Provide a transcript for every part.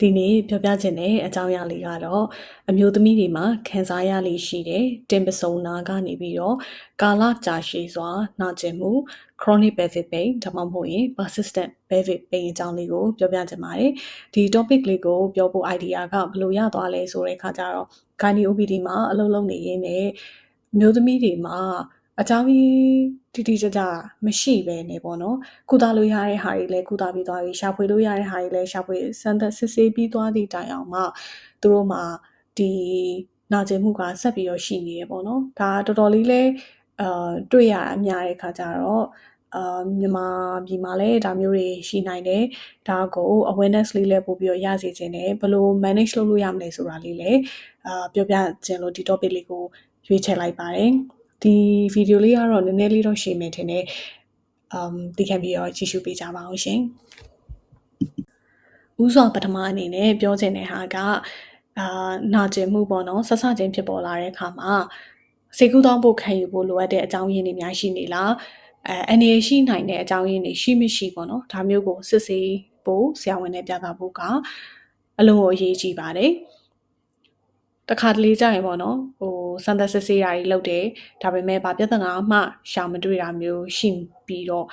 ဒီနေ့ပြောပြချင်တဲ့အကြောင်းအရာလေးကတော့အမျိုးသမီးတွေမှာခံစားရလေရှိတဲ့တင်ပစုံနာကနေပြီးတော့ကာလကြာရှည်စွာနှာကျင်မှု chronic pelvic pain ဒါမှမဟုတ်ရင် persistent pelvic pain အကြောင်းလေးကိုပြောပြချင်ပါတယ်ဒီ topic လေးကိုပြောဖို့ idea ကဘယ်လိုရသွားလဲဆိုတဲ့အခါကျတော့ gynae OPD မှာအလုပ်လုပ်နေရင်းနဲ့အမျိုးသမီးတွေမှာ အကြောင်းတိတိကျကျမရှိပဲနေပေါ့နော်ကုသလို့ရတဲ့ဟာတွေလည်းကုသပြီးသွားပြီရှာဖွေလို့ရတဲ့ဟာတွေလည်းရှာဖွေစမ်းသပ်စစ်ဆေးပြီးသွားသည့်တိုင်အောင်မှသူတို့မှာဒီနာကျင်မှုကဆက်ပြီးတော့ရှိနေရပေါ့နော်ဒါတော်တော်လေးလဲအာတွေ့ရအများတဲ့ခါကျတော့အာမြန်မာပြည်မှာလည်းဒါမျိုးတွေရှိနိုင်တယ်ဒါကို awareness လေးလည်းပို့ပြီးတော့ရစေခြင်းနဲ့ဘယ်လို manage လုပ်လို့ရမလဲဆိုတာလေးလည်းအာပြောပြခြင်းလို့ဒီ topic လေးကိုရွေးချယ်လိုက်ပါတယ် ဒီဗီဒီယိုလေးကတော့နည်းနည်းလေးတော့ရှည်မယ်ထင်တယ်။ um ဒီခံပြီးတော့ကြည့်ရှုပေးကြပါအောင်ရှင်။ဥစွာပထမအနေနဲ့ပြောချင်တဲ့ဟာကအာနာကျင်မှုပေါ့နော်ဆက်ဆချင်းဖြစ်ပေါ်လာတဲ့အခါမှာစေကူးတောင်းဖို့ခံယူဖို့လိုအပ်တဲ့အကြောင်းရင်းတွေများရှိနေလားအဲအနေရှိနိုင်တဲ့အကြောင်းရင်းတွေရှိမရှိပေါ့နော်ဒါမျိုးကိုစစ်ဆေးဖို့ဆရာဝန်နဲ့ပြသဖို့ကအလုံးကိုအရေးကြီးပါတယ်။ တခါတလေကြာရင်ပေါ့နော်ဟိုစမ်းသပ်စစ်ဆေးတာတွေလုပ်တယ်ဒါပေမဲ့ဗာပြဿနာမှရှာမတွေ့တာမျိုးရှိပြီးတော့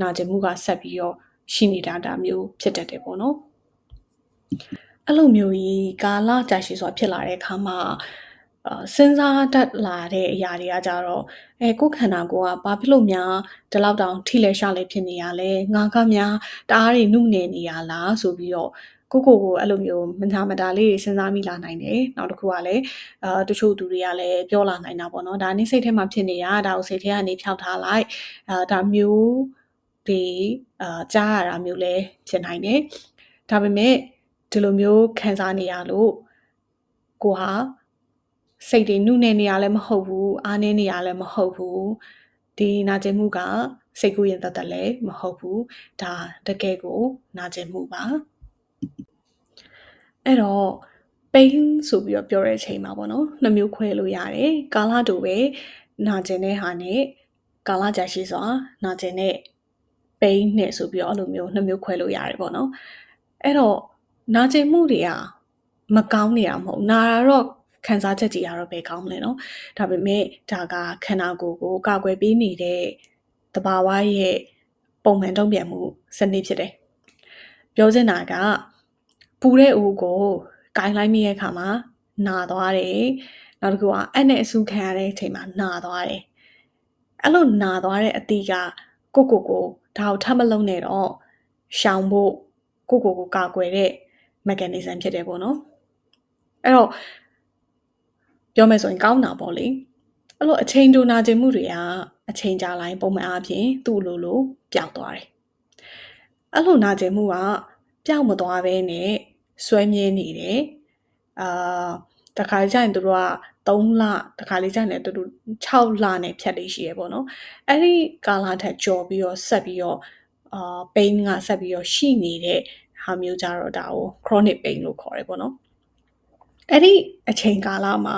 နာကျင်မှုကဆက်ပြီးတော့ရှိနေတာဒါမျိုးဖြစ်တတ်တယ်ပေါ့နော်အဲ့လိုမျိုးကြီးကာလကြာရှည်စွာဖြစ်လာတဲ့အခါမှာအာစဉ်းစားတတ်လာတဲ့အရာတွေကကြတော့အဲကိုယ်ခန္ဓာကိုယ်ကဘာဖြစ်လို့များဒီလောက်တောင်ထိလဲရှာလဲဖြစ်နေရလဲငါကများတအားတွေနှုတ်နေနေရလားဆိုပြီးတော့ ကိုကိုကိုအဲ့လိုမျိုးမနာမတာလေးတွေစဉ်းစားမိလာနိုင်တယ်နောက်တစ်ခုကလည်းအာတချို့သူတွေကလည်းပြောလာနိုင်တာပေါ့နော်ဒါနည်းစိတ်ထဲမှာဖြစ်နေတာဒါကိုစိတ်ထဲကနေဖြောက်ထားလိုက်အာဒါမျိုးဒီအာကြားရတာမျိုးလည်းဖြစ်နိုင်တယ်ဒါပေမဲ့ဒီလိုမျိုးခံစားနေရလို့ကိုဟာစိတ်တွေနှုတ်နေနေရလည်းမဟုတ်ဘူးအားနေနေရလည်းမဟုတ်ဘူးဒီနာကျင်မှုကစိတ်ကူးရင်တသက်လည်းမဟုတ်ဘူးဒါတကယ်ကိုနာကျင်မှုပါ အဲ့တော့ pain ဆိုပြီးတော့ပြောတဲ့အချိန်မှာပေါ့နော်နှစ်မျိုးခွဲလို့ရတယ်ကာလတူပဲနာကျင်တဲ့ဟာနဲ့ကာလကြာရှည်စွာနာကျင်တဲ့ pain နဲ့ဆိုပြီးတော့အဲ့လိုမျိုးနှစ်မျိုးခွဲလို့ရတယ်ပေါ့နော်အဲ့တော့နာကျင်မှုတွေကမကောင်းနေတာမဟုတ်နာတာတော့ခံစားချက်ကြီးကတော့ဘယ်ကောင်းမလဲเนาะဒါပေမဲ့ဒါကခန္ဓာကိုယ်ကိုကာကွယ်ပေးနေတဲ့တဘာဝရဲ့ပုံမှန်တုံ့ပြန်မှုစနစ်ဖြစ်တယ်ပြောချင်တာက ပူတဲ့အိုးကိုဂိုင်းလိုက်မိတဲ့အခါမှာနာသွားတယ်နောက်တစ်ခုကအနဲ့အဆူခံရတဲ့အချိန်မှာနာသွားတယ်အဲ့လိုနာသွားတဲ့အတီးကကိုကိုကိုဒါကိုထပ်မလုံးနဲ့တော့ရှောင်ဖို့ကိုကိုကိုကာကွယ်တဲ့ mechanism ဖြစ်တယ်ပေါ့နော်အဲ့တော့ပြောမယ်ဆိုရင်ကောင်းတာပေါ့လေအဲ့လိုအချိန်တူနာကျင်မှုတွေကအချိန်ကြာလိုက်ပုံမှန်အားဖြင့်သူ့လိုလိုပျောက်သွားတယ်အဲ့လိုနာကျင်မှုက ပျောက်မသွားဘဲနဲ့ဆွဲမြဲနေတယ်အာတခါကျရင်တို့က3လတခါလေးကျရင်တူတူ6လနဲ့ဖြတ်လေးရှိရပေါ့နော်အဲ့ဒီကာလထက်ကြော်ပြီးတော့ဆက်ပြီးတော့အာ pain ကဆက်ပြီးတော့ရှိနေတဲ့ဟာမျိုးကြတော့ဒါကို chronic pain လို့ခေါ်တယ်ပေါ့နော်အဲ့ဒီအချိန်ကာလမှာ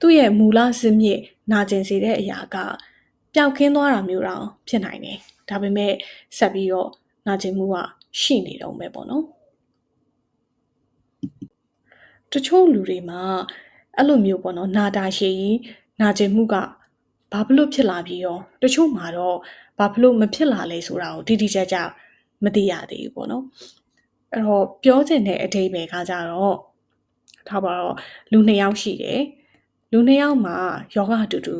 သူ့ရဲ့မူလစမြစ်နာကျင်စေတဲ့အရာကပျောက်ခင်းသွားတာမျိုးတော့ဖြစ်နိုင်တယ်ဒါပေမဲ့ဆက်ပြီးတော့နာကျင်မှုက ရှိနေတော့မယ်ပေါ့နော်တချို့လူတွေမှာအဲ့လိုမျိုးပေါ့နော်နာတာရှည်ကြီးနာကျင်မှုကဘာဖြစ်လို့ဖြစ်လာပြီးရောတချို့မှာတော့ဘာဖြစ်လို့မဖြစ်လာလဲဆိုတာကိုတိတိကျကျမသိရသေးဘူးပေါ့နော်အဲ့တော့ပြောချင်တဲ့အဓိပ္ပာယ်ကကြတော့ထားပါတော့လူနှစ်ယောက်ရှိတယ်လူနှစ်ယောက်မှာယောဂအတူတူ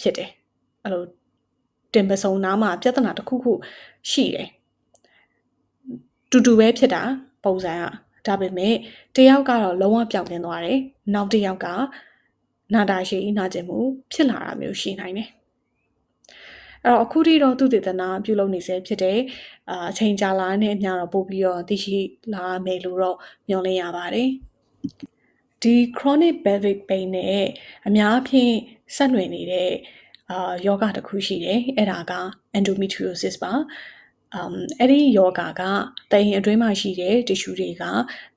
ဖြစ်တယ်အဲ့လိုတင်ပစုံနားမှာပြဿနာတစ်ခုခုရှိတယ် တူတူပဲဖြစ်တာပုံစံကဒါပေမဲ့တယောက်ကတော့လုံးဝပျောက်ကင်းသွားတယ်နောက်တစ်ယောက်ကနာတာရှိနာကျင်မှုဖြစ်လာတာမျိုးရှိနိုင်တယ်အဲ့တော့အခုထိတော့သူတည်တနာပြုလုပ်နေစေဖြစ်တဲ့အာအချိန်ကြာလာတဲ့အများတော့ပို့ပြီးတော့သိရှိလာမယ်လို့တော့မျှော်လင့်ရပါတယ်ဒီ chronic pelvic pain နဲ့အများဖြင့်ဆက်နွယ်နေတဲ့အာယောဂတစ်ခုရှိတယ်အဲ့ဒါက endometriosis ပါ um အဲ့ဒီယောဂါကတရင်အတွင်းမှာရှိတဲ့ tissue တွေက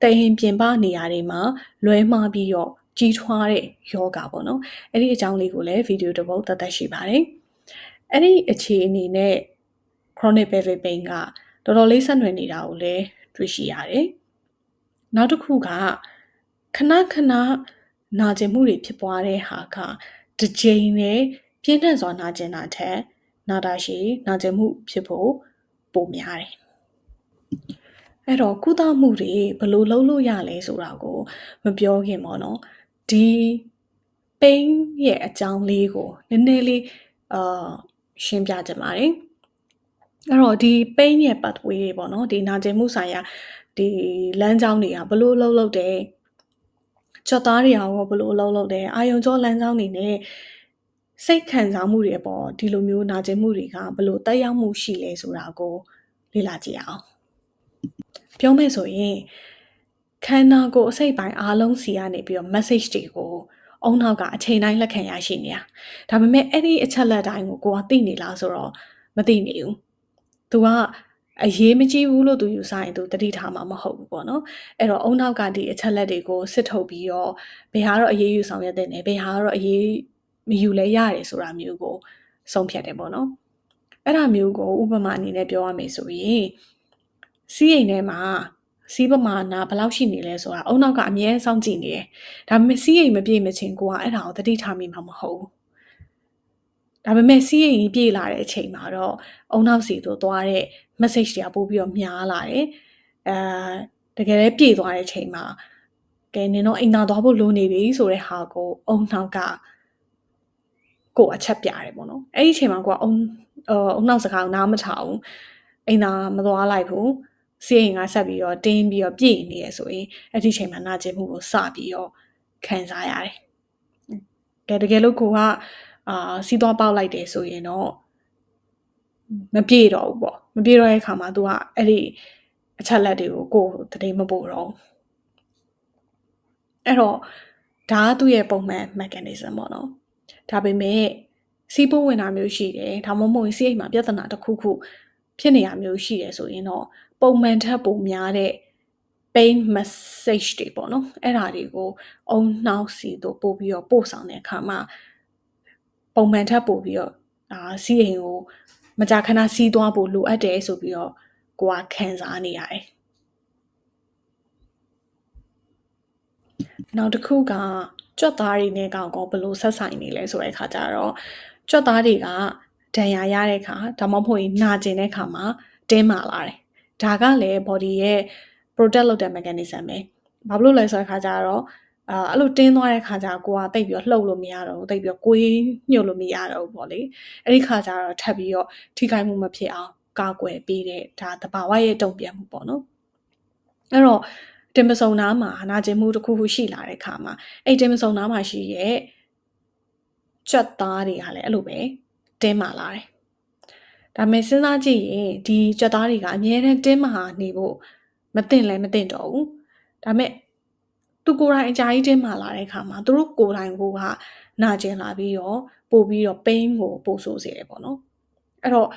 တရင်ပြင်ပနေရာတွေမှာလွဲမှားပြီးတော့ကြီးထွားတဲ့ယောဂါပေါ့နော်အဲ့ဒီအကြောင်းလေးကိုလည်းဗီဒီယိုတစ်ပုဒ်သက်သက်ရှိပါတယ်အဲ့ဒီအခြေအနေနဲ့ chronic pelvic pain ကတော်တော်လေးဆက်နွယ်နေတာကိုလည်းတွေ့ရှိရတယ်နောက်တစ်ခုကခဏခဏနာကျင်မှုတွေဖြစ်ပွားတဲ့ဟာကတစ်ကြိမ်နဲ့ပြင်းထန်စွာနာကျင်တာထက်နာတာရှိနာကျင်မှုဖြစ်ဖို့ ပိုများတယ်အဲ့တော့ကုသမှုတွေဘယ်လိုလုပ်လို့ရလဲဆိုတာကိုမပြောခင်ပေါ့နော်ဒီ pain ရဲ့အကြောင်းလေးကိုနည်းနည်းလေးအာရှင်းပြကြပါမယ်အဲ့တော့ဒီ pain ရဲ့ pathway တွေပေါ့နော်ဒီနာကျင်မှုဆိုင်ရာဒီလမ်းကြောင်းတွေကဘလို့လှုပ်လှုပ်တယ်ချက်သားတွေရောဘလို့လှုပ်လှုပ်တယ်အာယုံကြောလမ်းကြောင်းတွေနဲ့ စိတ်ခံစားမှုတွေပေါ့ဒီလိုမျိုးနာကျင်မှုတွေကဘလို့တက်ရောက်မှုရှိလဲဆိုတာကို လေ့လာကြည့်အောင်ပြောမယ်ဆိုရင်ခန္ဓာကိုယ်အစိတ်ပိုင်းအားလုံးစီကနေပြီးတော့ message တွေကိုအုံနောက်ကအချိန်တိုင်းလက်ခံရရှိနေတာဒါပေမဲ့အဲ့ဒီအချက်လက်တိုင်းကိုကိုကသိနေလားဆိုတော့မသိနေဘူး။ तू ကအရေးမကြီးဘူးလို့သူယူဆရင် तू တတိထားမှာမဟုတ်ဘူးပေါ့နော်။အဲ့တော့အုံနောက်ကဒီအချက်လက်တွေကိုစစ်ထုတ်ပြီးတော့ဘယ်ဟာတော့အရေးယူဆောင်ရွက်တဲ့နယ်ဘယ်ဟာတော့အရေး မယူလဲရတယ်ဆိုတာမျိုးကိုဆုံးဖြတ်တယ်ပေါ့နော်။အဲ့ဒါမျိုးကိုဥပမာအနေနဲ့ပြောရမယ်ဆိုရင်စီးအိမ်ထဲမှာစီးပမာဏဘယ်လောက်ရှိနေလဲဆိုတာအုံနောက်ကအမြဲစောင့်ကြည့်နေတယ်။ဒါပေမဲ့စီးအိမ်မပြေမချင်းကိုကအဲ့ဒါကိုတတိထားမိမှာမဟုတ်ဘူး။ဒါပေမဲ့စီးအိမ်ကြီးပြေလာတဲ့အချိန်မှာတော့အုံနောက်စီတို့သွားတဲ့ message တွေကပို့ပြီးတော့များလာတယ်။အဲတကယ်လည်းပြေသွားတဲ့အချိန်မှာကဲနင်တော့အိမ်သာသွားဖို့လိုနေပြီဆိုတဲ့ဟာကိုအုံနောက်က ကိုအချက်ပြတယ်ပေါ့နော်။အဲ့ဒီအချိန်မှာကိုကအုံအုံနောက်စကားကိုနားမထောင်အိမ်သာမသွားလိုက်ဘူး။စီးရင်ကဆက်ပြီးတော့တင်းပြီးတော့ပြည့်နေရဆိုရင်အဲ့ဒီချိန်မှာနာကျင်မှုကိုစပြီးတော့ခံစားရတယ်။ကဲတကယ်လို့ကိုကအာစီးသွားပေါက်လိုက်တယ်ဆိုရင်တော့မပြေတော့ဘူးပေါ့မပြေတော့တဲ့အခါမှာ तू ကအဲ့ဒီအချက်လက်တွေကိုကိုယ်တတိမပို့တော့အဲ့တော့ဒါကသူ့ရဲ့ပုံမှန် mechanism ပေါ့နော် ဒါပေမဲ့စီးပိုးဝင်တာမျိုးရှိတယ်ဒါမှမဟုတ်စီးအိမ်မှာပြဿနာတစ်ခုခုဖြစ်နေရမျိုးရှိတယ်ဆိုရင်တော့ပုံမှန်ထက်ပိုများတဲ့ pain message တွေပေါ့နော်အဲ့ဒါတွေကိုအုံနှောက်စီတို့ပို့ပြီးတော့ပို့ဆောင်တဲ့အခါမှာပုံမှန်ထက်ပိုပြီးတော့အာစီးအိမ်ကိုမကြာခဏစီးသွားဖို့လိုအပ်တယ်ဆိုပြီးတော့ကိုကခံစားနေရတယ်နောက်တစ်ခုက ကြွက်သားတွေနဲ့ကောင်ကောဘလို့ဆက်ဆိုင်နေလဲဆိုတဲ့အခါကျတော့ကြွက်သားတွေကဒဏ်ရာရတဲ့အခါဒါမှမဟုတ်ရင်နာကျင်တဲ့အခါမှာတင်းမာလာတယ်ဒါကလည်း body ရဲ့ protect လုပ်တဲ့ mechanism ပဲဘာလို့လဲဆိုတဲ့ခါကျတော့အာအဲ့လိုတင်းသွားတဲ့ခါကျကိုကတိတ်ပြီးတော့လှုပ်လို့မရတော့ဘူးတိတ်ပြီးတော့ကိုယ်ညှို့လို့မရတော့ဘူးပေါ့လေအဲ့ဒီခါကျတော့ထပ်ပြီးတော့ထိခိုက်မှုမဖြစ်အောင်ကာကွယ်ပေးတဲ့ဒါတဘာဝရဲ့တုံ့ပြန်မှုပေါ့နော်အဲ့တော့ တင်ပစုံနားမှာနာကျင်မှုတစ်ခုခုရှိလာတဲ့ခါမှာအဲ့တင်ပစုံနားမှာရှိရဲ့ကြွက်သားတွေကလည်းအဲ့လိုပဲတင်းမာလာတယ်ဒါပေမဲ့စဉ်းစားကြည့်ရင်ဒီကြက်သားတွေကအမြဲတမ်းတင်းမဟာနေဖို့မသိလဲမသိတော့ဘူးဒါပေမဲ့သူကိုယ်တိုင်အကြာကြီးတင်းမာလာတဲ့အခါမှာသူတို့ကိုယ်တိုင်ကိုကနာကျင်လာပြီးတော့ပို့ပြီးတော့ pain ကိုပို့ဆိုးစေတယ်ပေါ့နော်အဲ့တော့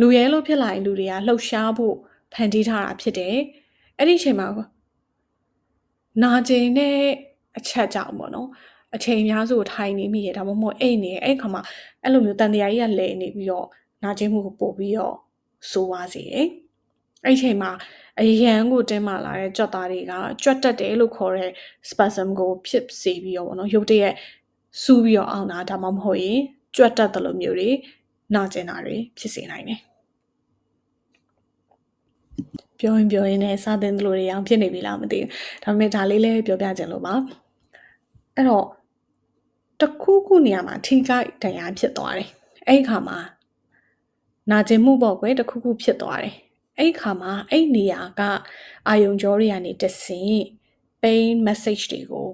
လူရဲလို့ဖြစ်လာရင်လူတွေကလှုပ်ရှားဖို့ဖန်တီးထားတာဖြစ်တယ် အဲ့ဒီအချိန်မှာနာကျင်တဲ့အချက်ကြောင့်ပေါ့နော်အချိန်များစုထိုင်နေမိရဒါမှမဟုတ်အိတ်နေအဲ့ခါမှာအဲ့လိုမျိုးတန်တရားကြီးကလဲနေပြီးတော့နာကျင်မှုကိုပို့ပြီးတော့ဆိုးွားစေတယ်။အဲ့ဒီချိန်မှာအရန်ကိုတင်းမာလာတဲ့ကြွက်သားတွေကကြွက်တက်တယ်လို့ခေါ်တဲ့ spasm ကိုဖြစ်စေပြီးတော့ဗောနော်ရုပ်တရက်စူးပြီးတော့အောင်တာဒါမှမဟုတ်ရင်ကြွက်တက်တယ်လို့မျိုးတွေနာကျင်တာတွေဖြစ်စေနိုင်တယ်။ ပြောရင်ပြောရင်လည်းစသင်သလိုတွေအောင်ဖြစ်နေပြီလားမသိဘူး။ဒါပေမဲ့ဒါလေးလည်းပြောပြခြင်းလို့ပါ။အဲ့တော့တခုခုနေရာမှာထိခိုက်တရားဖြစ်သွားတယ်။အဲ့ဒီခါမှာနာကျင်မှုပေါ့ကွယ်တခုခုဖြစ်သွားတယ်အဲ့ခါမှာအဲ့နေရာကအာယုံကြောတွေကနေတဆင့် pain message တွေကို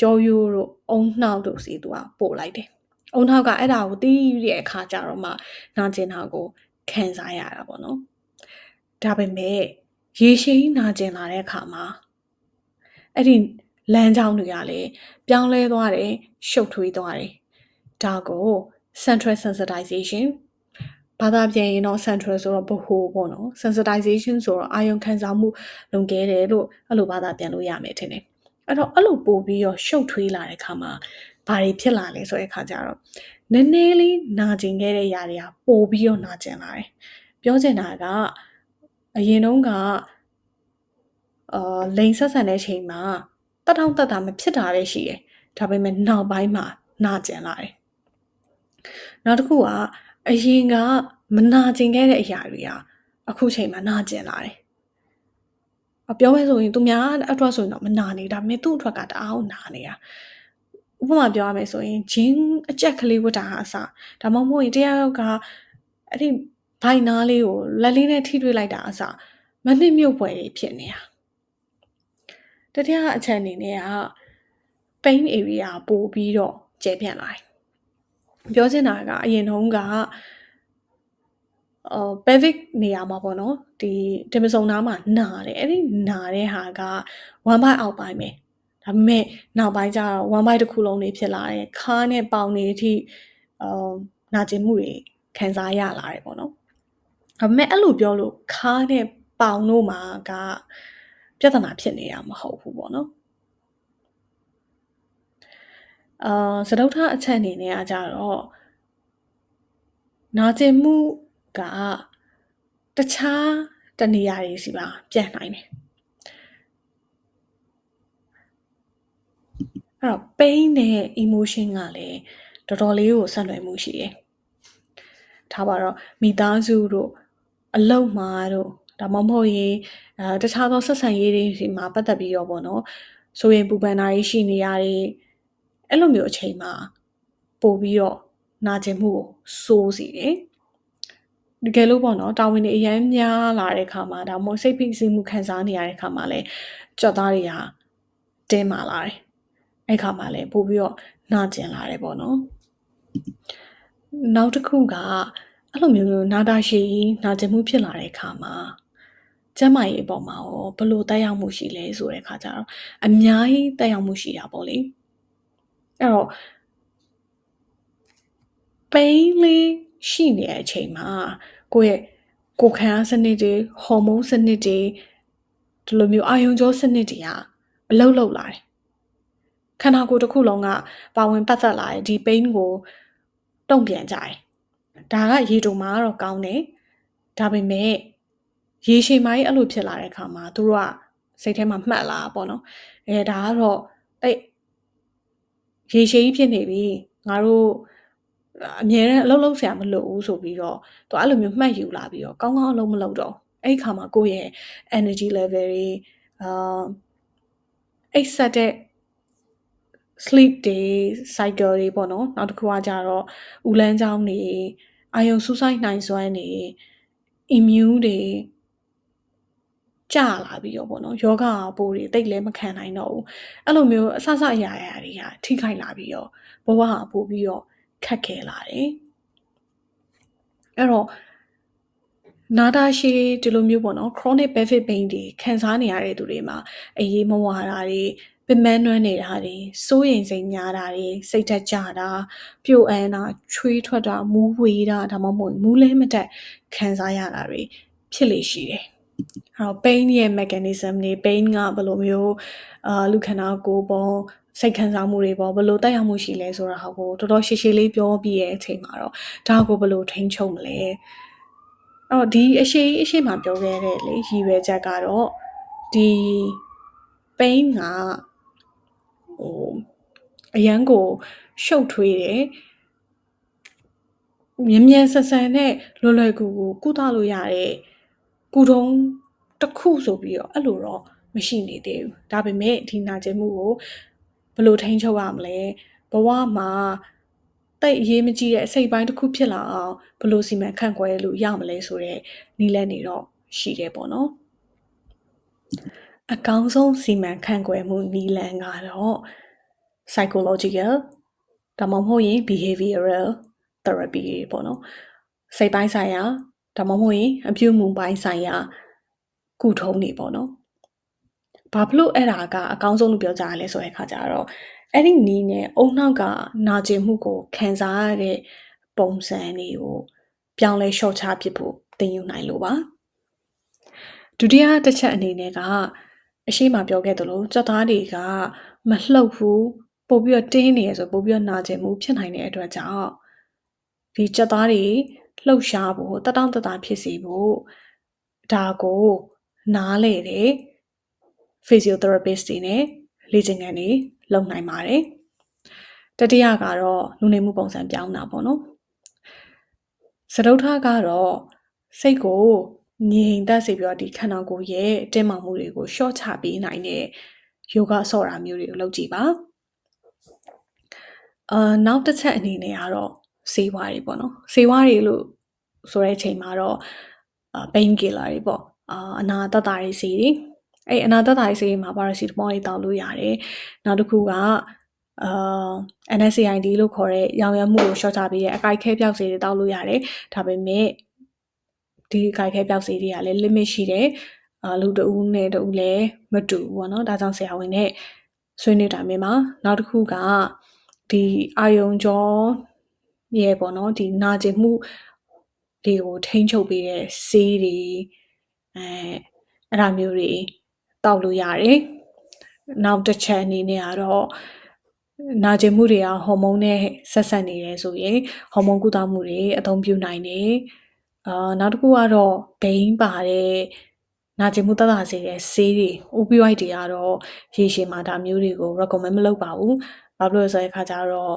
ကြောရိုးတို့အုံနှောက်တို့စီသူကပို့လိုက်တယ်အုံနှောက်ကအဲ့ဒါကိုတီးတဲ့အခါကျတော့မှနာကျင်တာကိုခံစားရတာပေါ့နော် ဒါပေမဲ့ရေရှိန်နာကျင်လာတဲ့အခါမှာအဲ့ဒီလမ်းကြောင်းတွေကလည်းပြောင်းလဲသွားတယ်ရှုပ်ထွေးသွားတယ်ဒါကို central sensitization ဘာသာပြန်ရင်တော့ central ဆိုတော့ဘဟိုပေါ့နော် sensitization ဆိုတော့အာယုံခံစားမှုလုံခဲတယ်လို့အဲ့လိုဘာသာပြန်လို့ရမယ်ထင်တယ်အဲ့တော့အဲ့လိုပို့ပြီးတော့ရှုပ်ထွေးလာတဲ့ခါမှာဘာတွေဖြစ်လာလဲဆိုတဲ့ခါကျတော့နည်းနည်းလေးနာကျင်ခဲ့တဲ့ຢာတွေကပို့ပြီးတော့နာကျင်လာတယ်ပြောချင်တာက အရင်တုန်းကအာလိန်ဆက်ဆန်တဲ့ချိန်မှာတထောင်တက်တာမဖြစ်တာလည်းရှိတယ်ဒါပေမဲ့နောက်ပိုင်းမှာနာကျင်လာတယ်နောက်တစ်ခုကအရင်ကမနာကျင်ခဲ့တဲ့အရာတွေကအခုချိန်မှာနာကျင်လာတယ်အပြောမယ်ဆိုရင်သူများအတွက်ဆိုရင်တော့မနာနေဒါပေမဲ့သူ့အတွက်ကတအားနာနေတာဥပမာပြောရမယ်ဆိုရင်ဂျင်းအကြက်ကလေးဝတ်တာအစားဒါမှမဟုတ်ရင်တရားကအဲ့ဒီ ဘိုင်နာလေးကိုလက်လေးနဲ့ထိတွေ့လိုက်တာအစားမနစ်မြုပ်ပွဲတွေဖြစ်နေတာတတိယအချက်အနေနဲ့က pain area ပို့ပြီးတော့ကျဲပြန့်လာတယ်ပြောချင်တာကအရင်တုန်းကအော် pelvic နေရာမှာပေါ့နော်ဒီတင်မစုံနားမှာနာတယ်အဲ့ဒီနာတဲ့ဟာက one by အောက်ပိုင်းပဲဒါပေမဲ့နောက်ပိုင်းကျတော့ one by တစ်ခုလုံးနေဖြစ်လာတယ်ခါးနဲ့ပေါင်နေအထိအော်နာကျင်မှုတွေခံစားရလာတယ်ပေါ့နော် ဒါပေမဲ့အဲ့လိုပြောလို့ခါးနဲ့ပေါင်တို့မှာကပြဿနာဖြစ်နေတာမဟုတ်ဘူးပေါ့နော်အာစတုထအချက်အနေနဲ့အကြတော့နာကျင်မှုကတခြားတနေရာတွေစီပါပြန့်နိုင်တယ်အဲ့တော့ pain နဲ့ emotion ကလည်းတော်တော်လေးကိုဆက်နွယ်မှုရှိတယ်ထားပါတော့မိသားစုတို့ အလုတ်မှာတို့ဒါမှမဟုတ်ရင်အဲတခြားသောဆက်ဆံရေးတွေဒီမှာပတ်သက်ပြီးတော့ပေါ့နော်ဆိုရင်ပူပန်တာတွေရှိနေရတယ်အဲ့လိုမျိုးအချိန်မှာပို့ပြီးတော့နာကျင်မှုကိုစိုးစီတယ်တကယ်လို့ပေါ့နော်တာဝန်တွေအများများလာတဲ့ခါမှာဒါမှမဟုတ်စိတ်ဖိစီးမှုခံစားနေရတဲ့ခါမှာလဲကြော့သားတွေကတင်းမာလာတယ်အဲ့ခါမှာလဲပို့ပြီးတော့နာကျင်လာတယ်ပေါ့နော်နောက်တစ်ခုက အဲ့လိုမျိုးနာတာရှည်နာကျင်မှုဖြစ်လာတဲ့ခါမှာကျမကြီးအပေါ်မှာရောဘလို့တက်ရောက်မှုရှိလဲဆိုတဲ့ခါကျတော့အများကြီးတက်ရောက်မှုရှိတာပေါ့လေအဲ့တော့ pain လေးရှိနေတဲ့အချိန်မှာကိုယ့်ရဲ့ကိုယ်ခံအားစနစ်တွေဟော်မုန်းစနစ်တွေဒီလိုမျိုးအာယုံကြောစနစ်တွေကအလုတ်လုတ်လာတယ်ခန္ဓာကိုယ်တစ်ခုလုံးကပါဝင်ပတ်သက်လာတဲ့ဒီ pain ကိုတုံ့ပြန်ကြတယ် ဒါကရေတုံမှာတော့ကောင်းတယ်ဒါပေမဲ့ရေရှည်မိုင်းအဲ့လိုဖြစ်လာတဲ့အခါမှာသူတို့ကစိတ်ထဲမှာမှတ်လာပေါ့နော်အဲဒါကတော့အဲ့ရေရှည်ကြီးဖြစ်နေပြီငါတို့အမြဲတမ်းအလုပ်လုပ်ဆရာမလိုဘူးဆိုပြီးတော့သူအဲ့လိုမျိုးမှတ်ယူလာပြီးတော့ကောင်းကောင်းအလုပ်မလုပ်တော့အဲ့ဒီခါမှာကိုယ့်ရဲ့ energy level တွေအာအိတ်ဆက်တဲ့ sleep တွေ cycle တွေပေါ့နော်နောက်တစ်ခုကကြတော့ဦးလန်းချောင်းတွေ အာယုံစူးစိုက်နိုင်စွမ်းတွေ immune တွေကြာလာပြီးတော့ပေါ့နော်ယောဂပိုးတွေတိတ်လည်းမခံနိုင်တော့ဘူးအဲ့လိုမျိုးအဆအဆအရာရာတွေကထိခိုက်လာပြီးတော့ဘဝဟာပို့ပြီးတော့ခက်ခဲလာတယ်အဲ့တော့နာတာရှည်ဒီလိုမျိုးပေါ့နော် chronic pelvic pain တွေခံစားနေရတဲ့သူတွေမှာအေးမဝါတာတွေ ပင်မနှွမ်းနေတာတွေစိုးရိမ်စိတ်များတာတွေစိတ်သက်ကြတာပြိုအန်းတာချွေးထွက်တာမူးဝေးတာဒါမှမဟုတ်မူးလဲမတက်ခံစားရတာတွေဖြစ်လေရှိတယ်။အဲ့တော့ pain ရဲ့ mechanism တွေ pain ကဘယ်လိုမျိုးအာလူခန္ဓာကိုယ်ပေါ်စိတ်ခံစားမှုတွေပေါ့ဘယ်လိုတက်ရောက်မှုရှိလဲဆိုတာဟာကိုတော်တော်ရှည်ရှည်လေးပြောပြီးရဲ့အချိန်မှာတော့ဒါကိုဘယ်လိုထိန်းချုပ်မလဲအဲ့တော့ဒီအရှိအရှိမှပြောခဲ့တဲ့လေရည်ရွယ်ချက်ကတော့ဒီ pain ကဟို အရန်ကိုရှုပ်ထွေးတယ်မြင်မြန်ဆန်ဆန်နဲ့လွယ်လွယ်ကူကူကုသလို့ရတဲ့ကုထုံးတစ်ခုဆိုပြီးတော့အဲ့လိုတော့မရှိနေသေးဘူးဒါပေမဲ့ဒီနာကျင်မှုကိုဘယ်လိုထိန်းချုပ်ရမလဲဘဝမှာတိတ်အရေးမကြီးတဲ့အစိတ်ပိုင်းတစ်ခုဖြစ်လာအောင်ဘယ်လိုစီမံခန့်ခွဲလို့ရမလဲဆိုတဲ့နည်းလမ်းတွေတော့ရှိတယ်ပေါ့နော်အကောင်းဆုံးစီမံခန့်ခွဲမှုနည်းလမ်းကတော့ psychological ဒါမှမဟုတ်ရင် behavioral therapy ပေါ့နော်စိတ်ပိုင်းဆိုင်ရာဒါမှမဟုတ်ရင်အပြုမှုပိုင်းဆိုင်ရာကုထုံးနေပေါ့နော်ဘာဖြစ်လို့အဲ့ဒါကအကောင်းဆုံးလို့ပြောကြရလဲဆိုတဲ့အခါကျတော့အဲ့ဒီနီးနဲ့အုံနောက်ကနာကျင်မှုကိုခံစားရတဲ့ပုံစံတွေကိုပြောင်းလဲလျှော့ချပစ်ဖို့သင်ယူနိုင်လို့ပါဒုတိယတစ်ချက်အနေနဲ့ကအရှိမပြောခဲ့သလိုကြက်သားတွေကမလှုပ်ဘူး ပို့ပြီးတော့တင်းနေရဆိုပို့ပြီးတော့နာကျင်မှုဖြစ်နိုင်တဲ့အတွက်ကြောင့်ဒီကြက်သားတွေလှုပ်ရှားဖို့တတောင့်တတာဖြစ်စီဖို့ဒါကိုနားလေတယ် physiotherapist တွေနဲ့လေ့ကျင့်ခန်းတွေလုပ်နိုင်ပါတယ်တတိယကတော့လူနေမှုပုံစံပြောင်းတာပေါ့နော်စတုထကတော့စိတ်ကိုငြိမ်သက်စေပြီးတော့ဒီခန္ဓာကိုယ်ရဲ့တင်းမာမှုတွေကို ရှော့ချပေးနိုင်တဲ့ယောဂဆော့တာမျိုးတွေကိုလုပ်ကြည့်ပါ အာနောက်တစ်ချက်အနေနဲ့ကတော့ဆေးဝါးတွေပေါ့နော်ဆေးဝါးတွေလို့ဆိုတဲ့အချိန်မှာတော့ pain killer တွေပေါ့အာအနာတတ်တာတွေစီတွေအဲ့အနာတတ်တာတွေစီမှာ paracetamol တွေတောက်လို့ရတယ်နောက်တစ်ခုကအာ NSAID လို့ခေါ်တဲ့ရောင်ရမ်းမှုကိုရှော့ချပေးတဲ့အကိုက်ခဲပြောက်စေတွေတောက်လို့ရတယ်ဒါပေမဲ့ဒီအကိုက်ခဲပြောက်စေတွေကလည်း limit ရှိတယ်အာလူတဦးနဲ့တဦးလည်းမတူဘူးပေါ့နော်ဒါကြောင့်ဆရာဝန်နဲ့ဆွေးနွေးတာမျိုးမှာနောက်တစ်ခုက ဒီအာယုံကြောရဲ့ပေါ့နော်ဒီနာကျင်မှုတွေကိုထိန်းချုပ်ပေးတဲ့ဆေးတွေအဲအဲ့ဒါမျိုးတွေတောက်လို့ရတယ်နောက်တစ်ချက်အနေနဲ့ကတော့နာကျင်မှုတွေကဟော်မုန်းနဲ့ဆက်ဆက်နေတယ်ဆိုရင်ဟော်မုန်းကုသမှုတွေအသုံးပြုနိုင်တယ်အာနောက်တစ်ခုကတော့ဘိန်းပါတဲ့နာကျင်မှုတသက်စေတဲ့ဆေးတွေ opioid တွေကတော့ရေရှည်မှာဒါမျိုးတွေကို recommend မလုပ်ပါဘူး။ ဘာလို့လဲဆိုတဲ့အခါကျတော့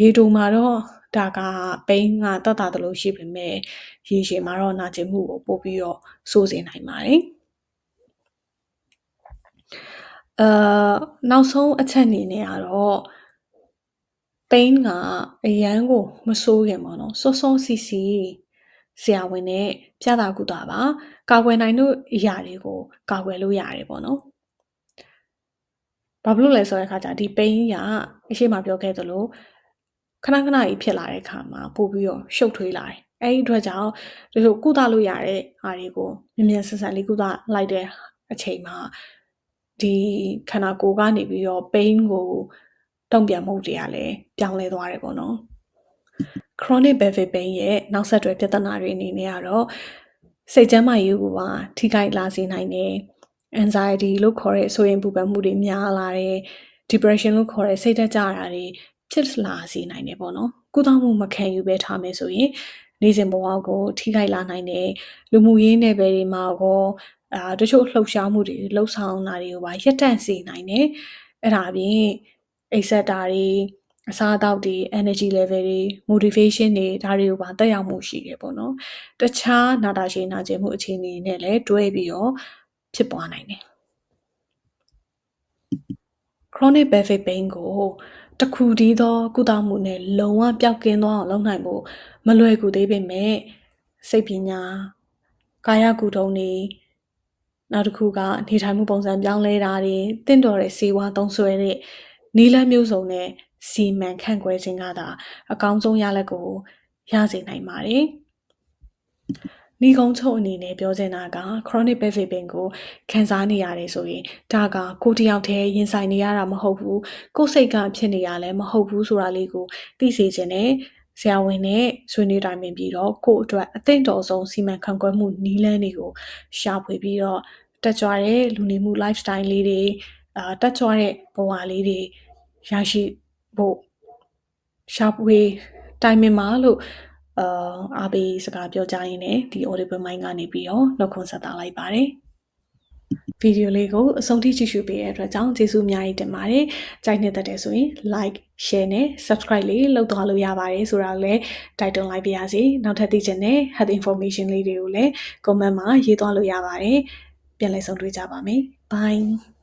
ရေတိုမှာတော့ဒါကပိန်းကတတ်တာတလို့ရှိပေမဲ့ရေရှည်မှာတော့နာကျင်မှုကိုပို့ပြီးတော့စိုးစေနိုင်ပါတယ်။အာနောက်ဆုံးအချက်အနေနဲ့ကတော့ပိန်းကအရန်ကိုမစိုးခင်ပေါ့နော်စောစောစီစီဆရာဝန်နဲ့ပြတာကုတာပါကာကွယ်နိုင်လို့အရာတွေကိုကာကွယ်လို့ရတယ်ပေါ့နော် ဘာဖြစ်လို့လဲဆိုတဲ့အခါကျဒီပိန်းကအရှိမပြောခဲ့သလိုခဏခဏကြီးဖြစ်လာတဲ့အခါမှာပို့ပြီးတော့ရှုပ်ထွေးလာတယ်အဲ့ဒီအတွက်ကြောင့်ဒီလိုကုသလို့ရတဲ့အားတွေကိုမြင်မြန်ဆန်ဆန်လေးကုသလိုက်တဲ့အချိန်မှာဒီခန္ဓာကိုယ်ကနေပြီးတော့ pain ကိုတုံ့ပြန်မှုတွေကလည်းပြောင်းလဲသွားတယ်ပေါ့နော် chronic pelvic pain ရဲ့နောက်ဆက်တွဲပြဿနာတွေအနေနဲ့ကတော့စိတ်ကျန်းမာရေးကိုပါထိခိုက်လာစေနိုင်တယ် anxiety လို့ခေါ်တဲ့ဆိုရင်ပူပန်မှုတွေများလာတယ် depression လို့ခေါ်တဲ့စိတ်ဓာတ်ကျတာတွေဖြစ်လာစေနိုင်တယ်ပေါ့နော်ကုသမှုမခံယူဘဲထားမယ်ဆိုရင်နေ့စဉ်ဘဝကိုထိခိုက်လာနိုင်တယ်လူမှုရေးနယ်ပယ်တွေမှာကောအာတချို့လှုပ်ရှားမှုတွေလှုပ်ဆောင်တာတွေကိုပါရပ်တန့်စေနိုင်တယ်အဲ့ဒါအပြင်အိပ်ဆက်တာတွေအစားအသောက်တွေ energy level တွေ motivation တွေဒါတွေကိုပါတက်ရောက်မှုရှိတယ်ပေါ့နော်တခြားနာတာရှည်နာကျင်မှုအခြေအနေနဲ့လည်းတွဲပြီးတော့ ဖြစ်ပွားနိုင်တယ် chronic pelvic pain ကိုတခုတည်းသောကုသမှုနဲ့လုံးဝပျောက်ကင်းသွားအောင်လုပ်နိုင်ဖို့မလွယ်ကူသေးပေမဲ့စိတ်ပညာကာယကုထုံးတွေနောက်တစ်ခုကနေထိုင်မှုပုံစံပြောင်းလဲတာတွေတင့်တော်တဲ့စေဝါသုံးဆွဲတဲ့နီလန်းမျိုးစုံနဲ့စီမံခန့်ခွဲခြင်းကသာအကောင်းဆုံးရလက်ကိုရစေနိုင်ပါတယ်။ နီကုန်းချုပ်အနေနဲ့ပြောချင်တာက chronic pelvic pain ကိုခံစားနေရတယ်ဆိုရင်ဒါကကိုတယောက်တည်းရင်ဆိုင်နေရတာမဟုတ်ဘူးကိုယ်စိတ်ကဖြစ်နေရလဲမဟုတ်ဘူးဆိုတာလေးကိုသိစေခြင်းနဲ့ဆရာဝန်နဲ့ဆွေးနွေးတိုင်ပင်ပြီးတော့ကိုယ့်အတွက်အသင့်တော်ဆုံးစီမံခန့်ခွဲမှုနည်းလမ်းတွေကိုရှာဖွေပြီးတော့တက်ကြွတဲ့လူနေမှု lifestyle လေးတွေအာတက်ကြွတဲ့ဘဝလေးတွေရရှိဖို့ရှာဖွေတိုင်ပင်ပါလို့ အာအားပေးစကားပြောကြရင်းနဲ့ဒီ audible mind ကနေပြီးတော့နှုတ်ခွန်းဆက်တာလိုက်ပါတယ်ဗီဒီယိုလေးကိုအဆုံးထိကြည့်ရှုပေးတဲ့အတွက်ကြောင့်ကျေးဇူးအများကြီးတင်ပါတယ်။ကြိုက်နေတဲ့တဲ့ဆိုရင် like share နဲ့ subscribe လေးလုပ်သွားလို့ရပါတယ်ဆိုတာကိုလည်းတိုက်တွန်းလိုက်ပါရစေ။နောက်ထပ်သိချင်တဲ့ health information လေးတွေကိုလည်း comment မှာရေးသွားလို့ရပါတယ်။ပြန်လည်ဆုံတွေ့ကြပါမယ်။ Bye